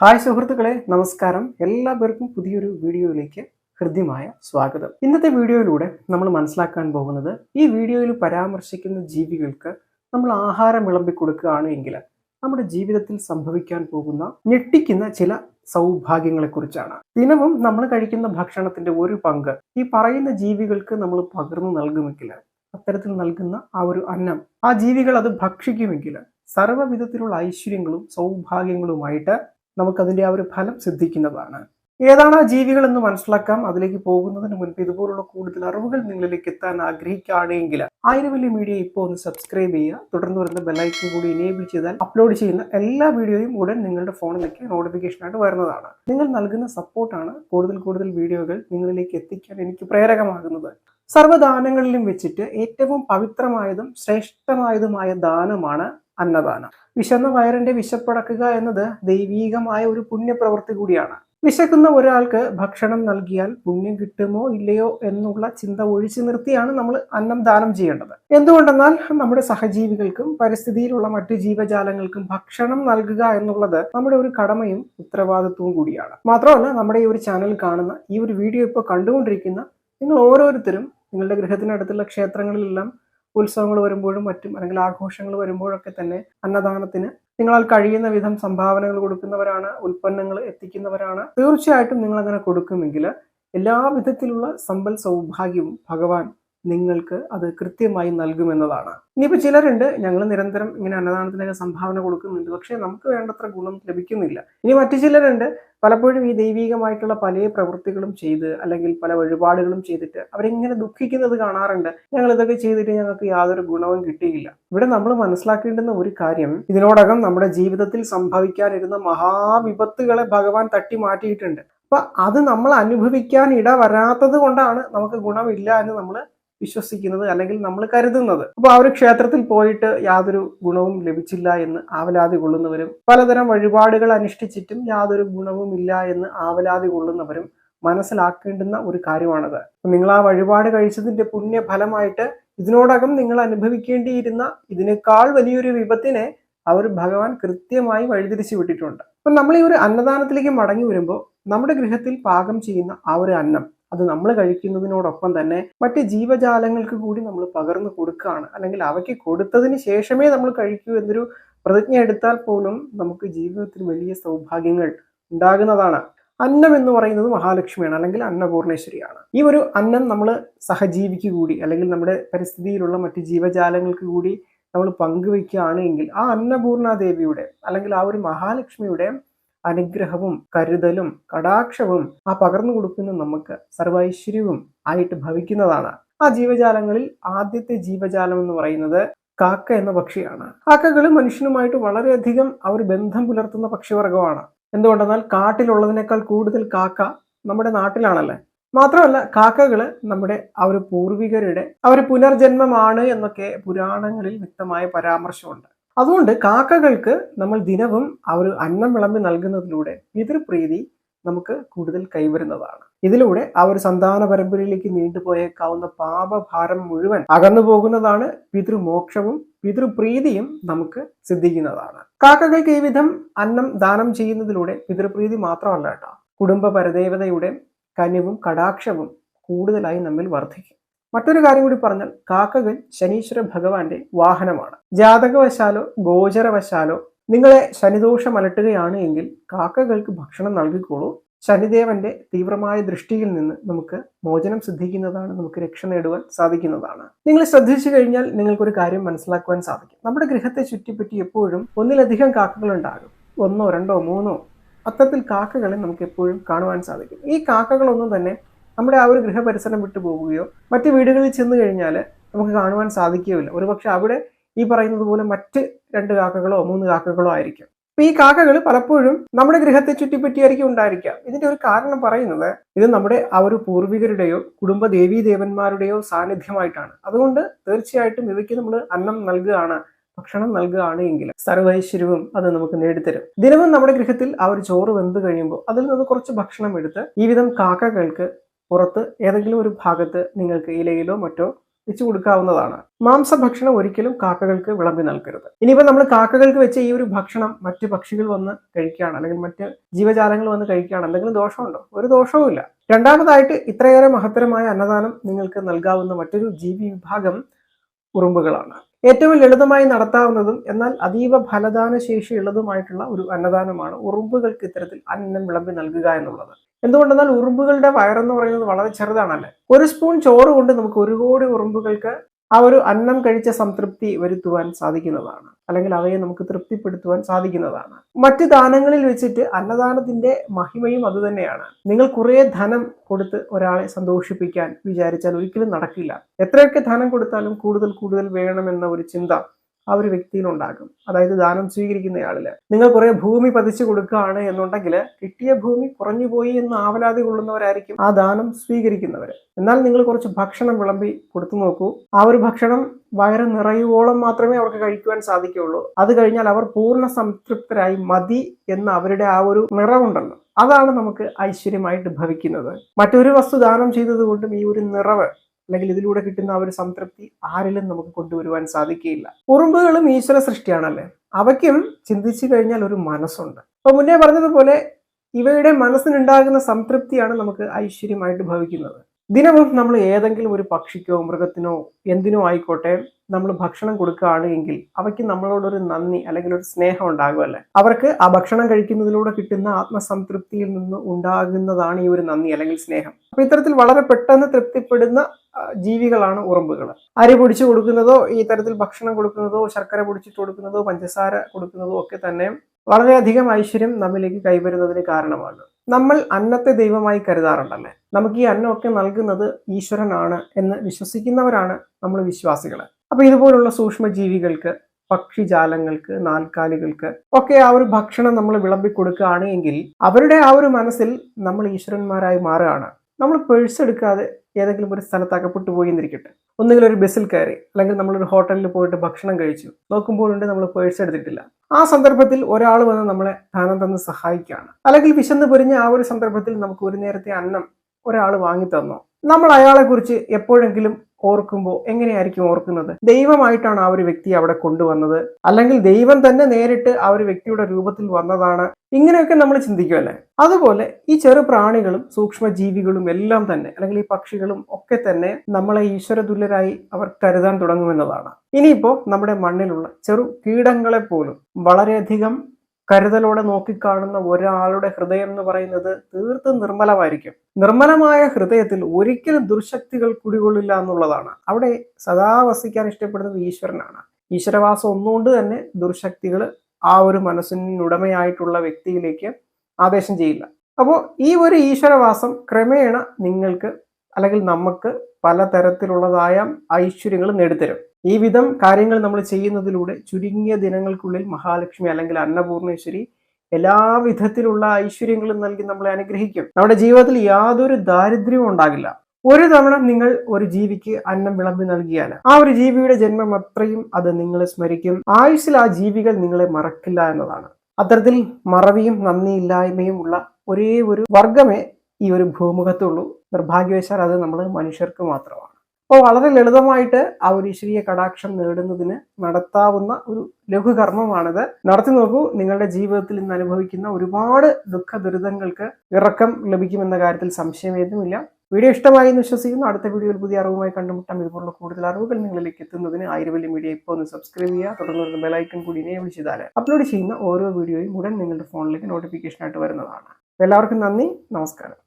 Hi സുഹൃത്തുക്കളെ നമസ്കാരം. എല്ലാ പേർക്കും പുതിയൊരു വീഡിയോയിലേക്ക് ഹൃദ്യമായ സ്വാഗതം. ഇന്നത്തെ വീഡിയോയിലൂടെ നമ്മൾ മനസ്സിലാക്കാൻ പോകുന്നത് ഈ വീഡിയോയിൽ പരാമർശിക്കുന്ന ജീവികൾക്ക് നമ്മൾ ആഹാരം വിളമ്പി കൊടുക്കുകയാണ് എങ്കിൽ നമ്മുടെ ജീവിതത്തിൽ സംഭവിക്കാൻ പോകുന്ന ഞെട്ടിക്കുന്ന ചില സൗഭാഗ്യങ്ങളെക്കുറിച്ചാണ്. ദിനവും നമ്മൾ കഴിക്കുന്ന ഭക്ഷണത്തിന്റെ ഒരു പങ്ക് ഈ പറയുന്ന ജീവികൾക്ക് നമ്മൾ പകർന്നു നൽകുമെങ്കിൽ അത്തരത്തിൽ നൽകുന്ന ആ ഒരു അന്നം ആ ജീവികൾ അത് ഭക്ഷിക്കുമെങ്കിൽ സർവവിധത്തിലുള്ള ഐശ്വര്യങ്ങളും സൗഭാഗ്യങ്ങളുമായിട്ട് നമുക്കതിന്റെ ആ ഒരു ഫലം സിദ്ധിക്കുന്നതാണ്. ഏതാണ് ആ ജീവികൾ എന്ന് മനസ്സിലാക്കാം? അതിലേക്ക് പോകുന്നതിന് മുൻപ് ഇതുപോലുള്ള കൂടുതൽ അറിവുകൾ നിങ്ങളിലേക്ക് എത്താൻ ആഗ്രഹിക്കുകയാണെങ്കിൽ ആയിരം വലിയ മീഡിയ ഇപ്പോൾ ഒന്ന് സബ്സ്ക്രൈബ് ചെയ്യുക. തുടർന്ന് വരുന്ന ബെല്ലൈക്കൻ കൂടി എനേബിൾ ചെയ്താൽ അപ്ലോഡ് ചെയ്യുന്ന എല്ലാ വീഡിയോയും ഉടൻ നിങ്ങളുടെ ഫോണിലേക്ക് നോട്ടിഫിക്കേഷനായിട്ട് വരുന്നതാണ്. നിങ്ങൾ നൽകുന്ന സപ്പോർട്ടാണ് കൂടുതൽ കൂടുതൽ വീഡിയോകൾ നിങ്ങളിലേക്ക് എത്തിക്കാൻ എനിക്ക് പ്രേരകമാകുന്നത്. സർവദാനങ്ങളിലും വെച്ചിട്ട് ഏറ്റവും പവിത്രമായതും ശ്രേഷ്ഠമായതുമായ ദാനമാണ് അന്നദാനം വിശന്ന വയറിന്റെ വിശപ്പടക്കുക എന്നത് ദൈവീകമായ ഒരു പുണ്യപ്രവൃത്തി കൂടിയാണ്. വിശക്കുന്ന ഒരാൾക്ക് ഭക്ഷണം നൽകിയാൽ പുണ്യം കിട്ടുമോ ഇല്ലയോ എന്നുള്ള ചിന്ത ഒഴിച്ചു നിർത്തിയാണ് നമ്മൾ അന്നം ദാനം ചെയ്യേണ്ടത്. എന്തുകൊണ്ടെന്നാൽ നമ്മുടെ സഹജീവികൾക്കും പരിസ്ഥിതിയിലുള്ള മറ്റു ജീവജാലങ്ങൾക്കും ഭക്ഷണം നൽകുക എന്നുള്ളത് നമ്മുടെ ഒരു കടമയും ഉത്തരവാദിത്വവും കൂടിയാണ്. മാത്രമല്ല നമ്മുടെ ഈ ഒരു ചാനൽ കാണുന്ന ഈ ഒരു വീഡിയോ ഇപ്പോൾ കണ്ടുകൊണ്ടിരിക്കുന്ന നിങ്ങൾ ഓരോരുത്തരും നിങ്ങളുടെ ഗൃഹത്തിനടുത്തുള്ള ക്ഷേത്രങ്ങളിലെല്ലാം ഉത്സവങ്ങൾ വരുമ്പോഴും മറ്റും അല്ലെങ്കിൽ ആഘോഷങ്ങൾ വരുമ്പോഴൊക്കെ തന്നെ അന്നദാനത്തിന് നിങ്ങളാൽ കഴിയുന്ന വിധം സംഭാവനകൾ കൊടുക്കുന്നവരാണ് ഉൽപ്പന്നങ്ങൾ എത്തിക്കുന്നവരാണ്. തീർച്ചയായിട്ടും നിങ്ങൾ അങ്ങനെ കൊടുക്കുമെങ്കിൽ എല്ലാ വിധത്തിലുള്ള സമ്പൽ സൗഭാഗ്യവും ഭഗവാൻ നിങ്ങൾക്ക് അത് കൃത്യമായി നൽകുമെന്നതാണ്. ഇനിയിപ്പോൾ ചിലരുണ്ട് ഞങ്ങൾ നിരന്തരം ഇങ്ങനെ അന്നദാനത്തിനൊക്കെ സംഭാവന കൊടുക്കുന്നുണ്ട് പക്ഷേ നമുക്ക് വേണ്ടത്ര ഗുണം ലഭിക്കുന്നില്ല. ഇനി മറ്റു ചിലരുണ്ട് പലപ്പോഴും ഈ ദൈവികമായിട്ടുള്ള പല പ്രവൃത്തികളും ചെയ്ത് അല്ലെങ്കിൽ പല വഴിപാടുകളും ചെയ്തിട്ട് അവരിങ്ങനെ ദുഃഖിക്കുന്നത് കാണാറുണ്ട്. ഞങ്ങൾ ഇതൊക്കെ ചെയ്തിട്ട് ഞങ്ങൾക്ക് യാതൊരു ഗുണവും കിട്ടിയില്ല. ഇവിടെ നമ്മൾ മനസ്സിലാക്കേണ്ടുന്ന ഒരു കാര്യം ഇതിനോടകം നമ്മുടെ ജീവിതത്തിൽ സംഭവിക്കാനിരുന്ന മഹാവിപത്തുകളെ ഭഗവാൻ തട്ടി മാറ്റിയിട്ടുണ്ട് അപ്പൊ അത് നമ്മൾ അനുഭവിക്കാൻ ഇട വരാത്തത് കൊണ്ടാണ് നമുക്ക് ഗുണമില്ല എന്ന് നമ്മൾ വിശ്വസിക്കുന്നത് അല്ലെങ്കിൽ നമ്മൾ കരുതുന്നത്. അപ്പോൾ ആ ഒരു ക്ഷേത്രത്തിൽ പോയിട്ട് യാതൊരു ഗുണവും ലഭിച്ചില്ല എന്ന് ആവലാതി കൊള്ളുന്നവരും പലതരം വഴിപാടുകൾ അനുഷ്ഠിച്ചിട്ടും യാതൊരു ഗുണവും ഇല്ല എന്ന് ആവലാതി കൊള്ളുന്നവരും മനസ്സിലാക്കേണ്ടുന്ന ഒരു കാര്യമാണത്. നിങ്ങൾ ആ വഴിപാട് കഴിച്ചതിന്റെ പുണ്യഫലമായിട്ട് ഇതിനോടകം നിങ്ങൾ അനുഭവിക്കേണ്ടിയിരുന്ന ഇതിനേക്കാൾ വലിയൊരു വിപത്തിനെ അവർ ഭഗവാൻ കൃത്യമായി വഴിതിരിച്ചു വിട്ടിട്ടുണ്ട്. അപ്പം നമ്മൾ ഈ ഒരു അന്നദാനത്തിലേക്ക് മടങ്ങി വരുമ്പോൾ നമ്മുടെ ഗൃഹത്തിൽ പാകം ചെയ്യുന്ന ആ ഒരു അന്നം അത് നമ്മൾ കഴിക്കുന്നതിനോടൊപ്പം തന്നെ മറ്റ് ജീവജാലങ്ങൾക്ക് കൂടി നമ്മൾ പകർന്നു കൊടുക്കുകയാണ്. അല്ലെങ്കിൽ അവയ്ക്ക് കൊടുത്തതിന് ശേഷമേ നമ്മൾ കഴിക്കൂ എന്നൊരു പ്രതിജ്ഞ എടുത്താൽ പോലും നമുക്ക് ജീവിതത്തിൽ വലിയ സൗഭാഗ്യങ്ങൾ ഉണ്ടാകുന്നതാണ്. അന്നം എന്ന് പറയുന്നത് മഹാലക്ഷ്മിയാണ് അല്ലെങ്കിൽ അന്നപൂർണേശ്വരിയാണ്. ഈ ഒരു അന്നം നമ്മൾ സഹജീവിക്ക് കൂടി അല്ലെങ്കിൽ നമ്മുടെ പരിസ്ഥിതിയിലുള്ള മറ്റ് ജീവജാലങ്ങൾക്ക് കൂടി നമ്മൾ പങ്കുവയ്ക്കുകയാണ് എങ്കിൽ ആ അന്നപൂർണ ദേവിയുടെ അല്ലെങ്കിൽ ആ ഒരു മഹാലക്ഷ്മിയുടെ അനുഗ്രഹവും കരുതലും കടാക്ഷവും ആ പകർന്നു കൊടുക്കുന്ന നമുക്ക് സർവൈശ്വര്യവും ആയിട്ട് ഭവിക്കുന്നതാണ്. ആ ജീവജാലങ്ങളിൽ ആദ്യത്തെ ജീവജാലം എന്ന് പറയുന്നത് കാക്ക എന്ന പക്ഷിയാണ്. കാക്കകൾ മനുഷ്യനുമായിട്ട് വളരെയധികം അവർ ബന്ധം പുലർത്തുന്ന പക്ഷിവർഗമാണ് എന്തുകൊണ്ടെന്നാൽ കാട്ടിലുള്ളതിനേക്കാൾ കൂടുതൽ കാക്ക നമ്മുടെ നാട്ടിലാണല്ലേ? മാത്രമല്ല കാക്കകൾ നമ്മുടെ ആ പൂർവികരുടെ അവർ പുനർജന്മമാണ് എന്നൊക്കെ പുരാണങ്ങളിൽ വ്യക്തമായ പരാമർശമുണ്ട്. അതുകൊണ്ട് കാക്കകൾക്ക് നമ്മൾ ദിനവും അവർ അന്നം വിളമ്പി നൽകുന്നതിലൂടെ പിതൃപ്രീതി നമുക്ക് കൂടുതൽ കൈവരുന്നതാണ്. ഇതിലൂടെ ആ ഒരു സന്താന പരമ്പരയിലേക്ക് നീണ്ടുപോയേക്കാവുന്ന പാപഭാരം മുഴുവൻ അകന്നു പോകുന്നതാണ് പിതൃമോക്ഷവും പിതൃപ്രീതിയും നമുക്ക് സിദ്ധിക്കുന്നതാണ്. കാക്കകൾക്ക് ഈ വിധം അന്നം ദാനം ചെയ്യുന്നതിലൂടെ പിതൃപ്രീതി മാത്രമല്ല കേട്ടോ. കുടുംബ പരദേവതയുടെ കനിവും കടാക്ഷവും കൂടുതലായി നമ്മിൽ വർദ്ധിക്കും. മറ്റൊരു കാര്യം കൂടി പറഞ്ഞാൽ കാക്കകൾ ശനീശ്വര ഭഗവാന്റെ വാഹനമാണ്. ജാതകവശാലോ ഗോചരവശാലോ നിങ്ങളെ ശനിദോഷം അലട്ടുകയാണ് എങ്കിൽ കാക്കകൾക്ക് ഭക്ഷണം നൽകിക്കോളൂ. ശനിദേവന്റെ തീവ്രമായ ദൃഷ്ടിയിൽ നിന്ന് നമുക്ക് മോചനം സിദ്ധിക്കുന്നതാണ് നമുക്ക് രക്ഷ നേടുവാൻ സാധിക്കുന്നതാണ്. നിങ്ങൾ ശ്രദ്ധിച്ചു കഴിഞ്ഞാൽ നിങ്ങൾക്കൊരു കാര്യം മനസ്സിലാക്കുവാൻ സാധിക്കും. നമ്മുടെ ഗൃഹത്തെ ചുറ്റിപ്പറ്റി എപ്പോഴും ഒന്നിലധികം കാക്കകൾ ഉണ്ടാകും. ഒന്നോ രണ്ടോ മൂന്നോ അത്തരത്തിൽ കാക്കകളെ നമുക്ക് എപ്പോഴും കാണുവാൻ സാധിക്കും. ഈ കാക്കകളൊന്നും തന്നെ നമ്മുടെ ആ ഒരു ഗൃഹപരിസരം വിട്ടു പോവുകയോ മറ്റ് വീടുകളിൽ ചെന്ന് കഴിഞ്ഞാൽ നമുക്ക് കാണുവാൻ സാധിക്കുകയില്ല. ഒരുപക്ഷെ അവിടെ ഈ പറയുന്നത് പോലെ മറ്റ് രണ്ട് കാക്കകളോ മൂന്ന് കാക്കകളോ ആയിരിക്കും. അപ്പൊ ഈ കാക്കകൾ പലപ്പോഴും നമ്മുടെ ഗൃഹത്തെ ചുറ്റിപ്പറ്റിയായിരിക്കും ഉണ്ടായിരിക്കാം. ഇതിന്റെ ഒരു കാരണം പറയുന്നത് ഇത് നമ്മുടെ ആ ഒരു പൂർവികരുടെയോ കുടുംബ ദേവീ ദേവന്മാരുടെയോ സാന്നിധ്യമായിട്ടാണ്. അതുകൊണ്ട് തീർച്ചയായിട്ടും ഇവയ്ക്ക് നമ്മൾ അന്നം നൽകുകയാണ് ഭക്ഷണം നൽകുകയാണ് എങ്കിൽ സർവൈശ്വര്യവും അത് നമുക്ക് നേടിത്തരും. ദിനവും നമ്മുടെ ഗൃഹത്തിൽ ആ ഒരു ചോറ് വെന്ത് കഴിയുമ്പോൾ അതിൽ നിന്ന് കുറച്ച് ഭക്ഷണം എടുത്ത് ഈ വിധം കാക്കകൾക്ക് പുറത്ത് ഏതെങ്കിലും ഒരു ഭാഗത്ത് നിങ്ങൾക്ക് ഇലയിലോ മറ്റോ വെച്ച് കൊടുക്കാവുന്നതാണ്. മാംസഭക്ഷണം ഒരിക്കലും കാക്കകൾക്ക് വിളമ്പി നൽകരുത്. ഇനിയിപ്പോൾ നമ്മൾ കാക്കകൾക്ക് വെച്ച ഈ ഒരു ഭക്ഷണം മറ്റ് പക്ഷികൾ വന്ന് കഴിക്കുകയാണ് അല്ലെങ്കിൽ മറ്റ് ജീവജാലങ്ങൾ വന്ന് കഴിക്കുകയാണ് എന്തെങ്കിലും ദോഷമുണ്ടോ? ഒരു ദോഷവുമില്ല രണ്ടാമതായിട്ട് ഇത്രയേറെ മഹത്തരമായ അന്നദാനം നിങ്ങൾക്ക് നൽകാവുന്ന മറ്റൊരു ജീവി വിഭാഗം ഉറുമ്പുകളാണ്. ഏറ്റവും ലളിതമായി നടത്താവുന്നതും എന്നാൽ അതീവ ഫലദാന ശേഷിയുള്ളതുമായിട്ടുള്ള ഒരു അന്നദാനമാണ് ഉറുമ്പുകൾക്ക് ഇത്തരത്തിൽ അന്നം വിളമ്പി നൽകുക എന്നുള്ളത്. എന്തുകൊണ്ടെന്നാൽ ഉറുമ്പുകളുടെ വയറെന്ന് പറയുന്നത് വളരെ ചെറുതാണല്ലേ? ഒരു സ്പൂൺ ചോറ് കൊണ്ട് നമുക്ക് ഒരു കോടി ഉറുമ്പുകൾക്ക് ആ ഒരു അന്നം കഴിച്ച സംതൃപ്തി വരുത്തുവാൻ സാധിക്കുന്നതാണ്. അല്ലെങ്കിൽ അവയെ നമുക്ക് തൃപ്തിപ്പെടുത്തുവാൻ സാധിക്കുന്നതാണ്. മറ്റ് ദാനങ്ങളിൽ വെച്ചിട്ട് അന്നദാനത്തിന്റെ മഹിമയും അതുതന്നെയാണ് നിങ്ങൾ കുറേ ധനം കൊടുത്ത് ഒരാളെ സന്തോഷിപ്പിക്കാൻ വിചാരിച്ചാൽ ഒരിക്കലും നടക്കില്ല. എത്രയൊക്കെ ധനം കൊടുത്താലും കൂടുതൽ കൂടുതൽ വേണമെന്ന ഒരു ചിന്ത ആ ഒരു വ്യക്തിയിലുണ്ടാകും. അതായത് ദാനം സ്വീകരിക്കുന്നയാളിൽ. നിങ്ങൾ കുറെ ഭൂമി പതിച്ചു കൊടുക്കുകയാണ് എന്നുണ്ടെങ്കിൽ കിട്ടിയ ഭൂമി കുറഞ്ഞു പോയി എന്ന് ആവലാതി കൊള്ളുന്നവരായിരിക്കും ആ ദാനം സ്വീകരിക്കുന്നവർ എന്നാൽ നിങ്ങൾ കുറച്ച് ഭക്ഷണം വിളമ്പി കൊടുത്തു നോക്കൂ. ആ ഒരു ഭക്ഷണം വയറ് നിറയുവോളം മാത്രമേ അവർക്ക് കഴിക്കുവാൻ സാധിക്കുകയുള്ളൂ. അത് കഴിഞ്ഞാൽ അവർ പൂർണ സംതൃപ്തരായി മതി എന്ന അവരുടെ ആ ഒരു നിറവുണ്ടല്ലോ. അതാണ് നമുക്ക് ഐശ്വര്യമായിട്ട് ഭവിക്കുന്നത്. മറ്റൊരു വസ്തു ദാനം ചെയ്തതുകൊണ്ടും ഈ ഒരു നിറവ് അല്ലെങ്കിൽ ഇതിലൂടെ കിട്ടുന്ന ആ ഒരു സംതൃപ്തി ആരിലും നമുക്ക് കൊണ്ടുവരുവാൻ സാധിക്കുകയില്ല. ഉറുമ്പുകളും ഈശ്വര സൃഷ്ടിയാണല്ലേ? അവയ്ക്കും ചിന്തിച്ചു കഴിഞ്ഞാൽ ഒരു മനസ്സുണ്ട്. അപ്പൊ മുന്നേ പറഞ്ഞതുപോലെ ഇവയുടെ മനസ്സിനുണ്ടാകുന്ന സംതൃപ്തിയാണ് നമുക്ക് ഐശ്വര്യമായിട്ട് ഭവിക്കുന്നത്. ദിനവും നമ്മൾ ഏതെങ്കിലും ഒരു പക്ഷിക്കോ മൃഗത്തിനോ എന്തിനോ ആയിക്കോട്ടെ നമ്മൾ ഭക്ഷണം കൊടുക്കുകയാണ് എങ്കിൽ അവയ്ക്ക് നമ്മളോടൊരു നന്ദി അല്ലെങ്കിൽ ഒരു സ്നേഹം ഉണ്ടാകുമല്ലേ അവർക്ക് ആ ഭക്ഷണം കഴിക്കുന്നതിലൂടെ കിട്ടുന്ന ആത്മസംതൃപ്തിയിൽ നിന്ന് ഉണ്ടാകുന്നതാണ് ഈ ഒരു നന്ദി അല്ലെങ്കിൽ സ്നേഹം. അപ്പൊ ഇത്തരത്തിൽ വളരെ പെട്ടെന്ന് തൃപ്തിപ്പെടുന്ന ജീവികളാണ് ഉറുമ്പുകൾ അരി പൊടിച്ചു കൊടുക്കുന്നതോ ഈ തരത്തിൽ ഭക്ഷണം കൊടുക്കുന്നതോ ശർക്കര പൊടിച്ചിട്ട് കൊടുക്കുന്നതോ പഞ്ചസാര കൊടുക്കുന്നതോ ഒക്കെ തന്നെ വളരെയധികം ഐശ്വര്യം നമ്മിലേക്ക് കൈവരുന്നതിന് കാരണമാണ്. നമ്മൾ അന്നത്തെ ദൈവമായി കരുതാറുണ്ടല്ലേ? നമുക്ക് ഈ അന്നമൊക്കെ നൽകുന്നത് ഈശ്വരനാണ് എന്ന് വിശ്വസിക്കുന്നവരാണ് നമ്മൾ വിശ്വാസികൾ അപ്പൊ ഇതുപോലുള്ള സൂക്ഷ്മജീവികൾക്ക് പക്ഷിജാലങ്ങൾക്ക് നാൽക്കാലികൾക്ക് ഒക്കെ ആ ഒരു ഭക്ഷണം നമ്മൾ വിളമ്പി കൊടുക്കുകയാണ് എങ്കിൽ അവരുടെ ആ ഒരു മനസ്സിൽ നമ്മൾ ഈശ്വരന്മാരായി മാറുകയാണ്. നമ്മൾ പേഴ്സ് എടുക്കാതെ ഏതെങ്കിലും ഒരു സ്ഥലത്ത് അകപ്പെട്ടു പോയി എന്നിരിക്കട്ടെ. ഒന്നുകിൽ ഒരു ബസ്സിൽ കയറി അല്ലെങ്കിൽ നമ്മളൊരു ഹോട്ടലിൽ പോയിട്ട് ഭക്ഷണം കഴിച്ചു. നോക്കുമ്പോഴുണ്ട് നമ്മൾ പേഴ്സ് എടുത്തിട്ടില്ല. ആ സന്ദർഭത്തിൽ ഒരാൾ വന്ന് നമ്മളെ ദാനം തന്ന് സഹായിക്കുകയാണ്. അല്ലെങ്കിൽ വിശന്ന് പൊരിഞ്ഞ ആ ഒരു സന്ദർഭത്തിൽ നമുക്ക് ഒരു നേരത്തെ അന്നം ഒരാൾ വാങ്ങി തന്നോ? നമ്മൾ അയാളെ കുറിച്ച് എപ്പോഴെങ്കിലും ഓർക്കുമ്പോൾ എങ്ങനെയായിരിക്കും ഓർക്കുന്നത്? ദൈവമായിട്ടാണ് ആ ഒരു വ്യക്തി അവിടെ കൊണ്ടുവന്നത്. അല്ലെങ്കിൽ ദൈവം തന്നെ നേരിട്ട് ആ ഒരു വ്യക്തിയുടെ രൂപത്തിൽ വന്നതാണ്. ഇങ്ങനെയൊക്കെ നമ്മൾ ചിന്തിക്കുമല്ലേ അതുപോലെ ഈ ചെറു പ്രാണികളും സൂക്ഷ്മജീവികളും എല്ലാം തന്നെ അല്ലെങ്കിൽ ഈ പക്ഷികളും ഒക്കെ തന്നെ നമ്മളെ ഈശ്വരതുല്യരായി അവർ കരുതാൻ തുടങ്ങുമെന്നതാണ്. ഇനിയിപ്പോ നമ്മുടെ മണ്ണിലുള്ള ചെറു കീടങ്ങളെ പോലും വളരെയധികം കരുതലോടെ നോക്കിക്കാണുന്ന ഒരാളുടെ ഹൃദയം എന്ന് പറയുന്നത് തീർത്തും നിർമ്മലമായിരിക്കും. നിർമ്മലമായ ഹൃദയത്തിൽ ഒരിക്കലും ദുർശക്തികൾ കുടികൊള്ളില്ല എന്നുള്ളതാണ്. അവിടെ സദാ വസിക്കാൻ ഇഷ്ടപ്പെടുന്നത് ഈശ്വരനാണ്. ഈശ്വരവാസം ഒന്നുകൊണ്ട് തന്നെ ദുർശക്തികൾ ആ ഒരു മനസ്സിനുടമയായിട്ടുള്ള വ്യക്തിയിലേക്ക് ആവേശം ചെയ്യില്ല. അപ്പോൾ ഈ ഒരു ഈശ്വരവാസം ക്രമേണ നിങ്ങൾക്ക് അല്ലെങ്കിൽ നമുക്ക് പലതരത്തിലുള്ളതായ ഐശ്വര്യങ്ങൾ നേടിത്തരും. ഈ വിധം കാര്യങ്ങൾ നമ്മൾ ചെയ്യുന്നതിലൂടെ ചുരുങ്ങിയ ദിനങ്ങൾക്കുള്ളിൽ മഹാലക്ഷ്മി അല്ലെങ്കിൽ അന്നപൂർണേശ്വരി എല്ലാ വിധത്തിലുള്ള ഐശ്വര്യങ്ങളും നൽകി നമ്മളെ അനുഗ്രഹിക്കും. നമ്മുടെ ജീവിതത്തിൽ യാതൊരു ദാരിദ്ര്യവും ഉണ്ടാകില്ല. ഒരു തവണ നിങ്ങൾ ഒരു ജീവിക്ക് അന്നം വിളമ്പി നൽകിയാൽ ആ ഒരു ജീവിയുടെ ജന്മം അത്രയും അത് നിങ്ങളെ സ്മരിക്കും. ആയുസ്സിൽ ആ ജീവികൾ നിങ്ങളെ മറക്കില്ല എന്നതാണ്. അത്തരത്തിൽ മറവിയും നന്ദിയില്ലായ്മയും ഉള്ള ഒരേ ഒരു വർഗമേ ഈ ഒരു ഭൂമുഖത്തുള്ളൂ. നിർഭാഗ്യവശാൽ അത് നമ്മൾ മനുഷ്യർക്ക് മാത്രമാണ്. അപ്പോൾ വളരെ ലളിതമായിട്ട് ആ ഒരു ഈശ്വരീയ കടാക്ഷം നേടുന്നതിന് നടത്താവുന്ന ഒരു ലഘുകർമ്മമാണിത്. നടത്തി നോക്കൂ നിങ്ങളുടെ ജീവിതത്തിൽ ഇന്ന് അനുഭവിക്കുന്ന ഒരുപാട് ദുഃഖ ദുരിതങ്ങൾക്ക് ഇറക്കം ലഭിക്കുമെന്ന കാര്യത്തിൽ സംശയമേതുമില്ല. വീഡിയോ ഇഷ്ടമായി എന്ന് വിശ്വസിക്കുന്നു. അടുത്ത വീഡിയോയിൽ പുതിയ അറിവുമായി കണ്ടുമുട്ടാം. ഇതുപോലുള്ള കൂടുതൽ അറിവുകൾ നിങ്ങളിലേക്ക് എത്തുന്നതിന് ആയിരവലി മീഡിയ ഇപ്പോൾ ഒന്ന് സബ്സ്ക്രൈബ് ചെയ്യുക. തുടർന്ന് ബെലൈക്കൺ കൂടി എനേബിൾ ചെയ്താൽ അപ്ലോഡ് ചെയ്യുന്ന ഓരോ വീഡിയോയും ഉടൻ നിങ്ങളുടെ ഫോണിലേക്ക് നോട്ടിഫിക്കേഷനായിട്ട് വരുന്നതാണ്. എല്ലാവർക്കും നന്ദി. നമസ്കാരം.